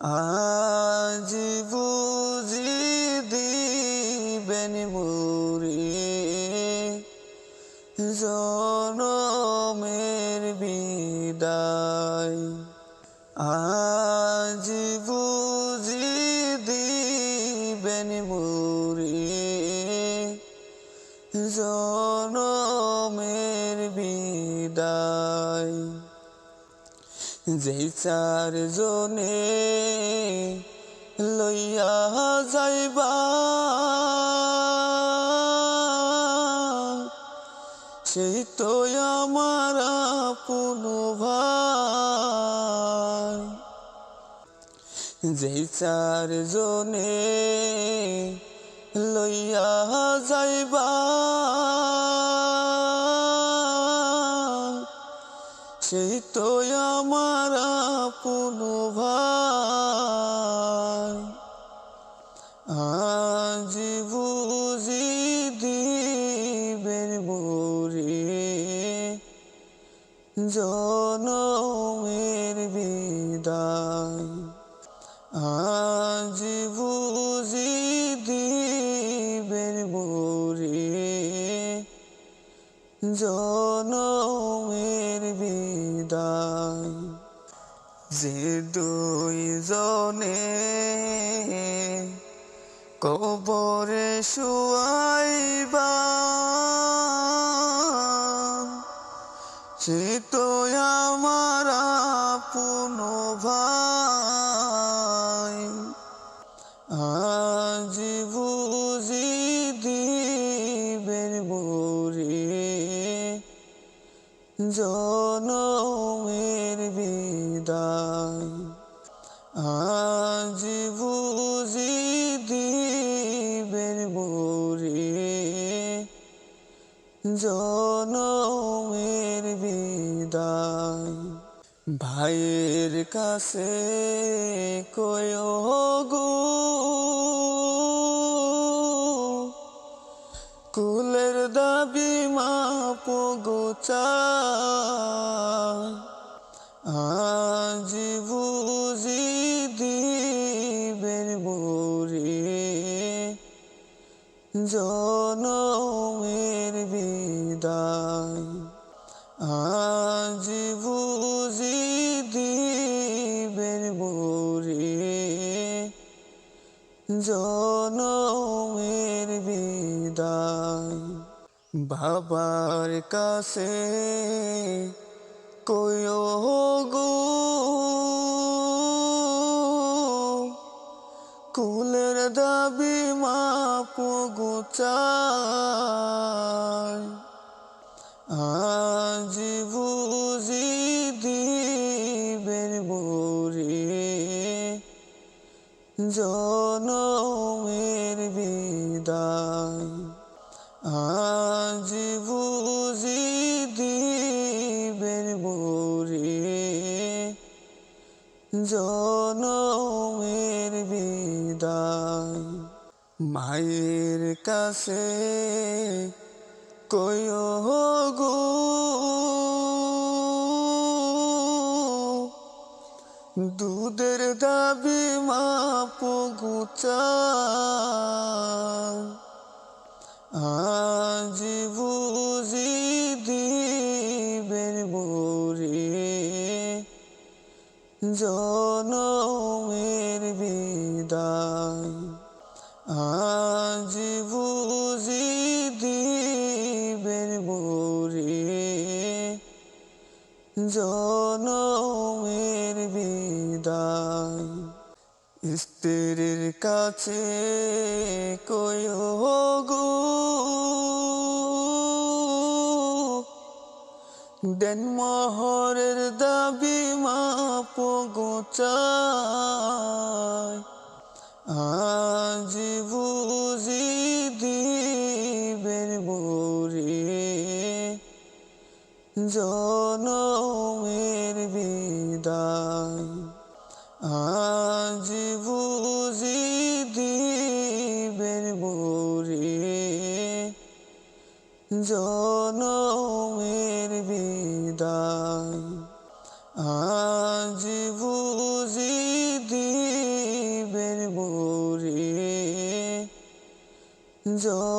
আজ বুঝি দিবেন মুরি জনমের বিদায়। আজ বুঝি দিবেন মুরি জনমের বিদায়। যেই চার জনে লইয়া যাইবা, সেই তো আমার আপন ভাই। যেই চার জনে লইয়া যাইবা, সেই তো আপন ভাই। আজ বুঝি দিবেন মরে জনমের বিদায়। আজ বুঝি দিবেন মরে জনমের বিদায়। যে দুই জনে কবরে শুয়াইবা সে তো জনমের বিদায়। আজ বুঝি দিবেন মরে জনমের বিদায়। ভাইয়ের কাছে কয় গোচায় আজ বুঝি দিবেন মরে জনমের বিদায়। আজ বুঝি দিবেন মরে জনমের বিদায়। বাবার কাছে কয় গো। কুলের দাবি মাপ গোচায় আজ বুঝি দিবেন মরে জনমের বিদায়। জনমের বিদায়। মায়ের কাছে কয় গো দুধের দাবি মা গুচায় আজ আজ বুঝি দিবেন মরে জনমের বিদায়। স্ত্রীর কাছে কয় গো, দেন মহরের দাবি মাপ গোচায় আজ বুঝি দিবেন মরে জনমের বিদায়। আজ বুঝি দিবেন মরে জনমের বিদায়। আজ মরি জনমে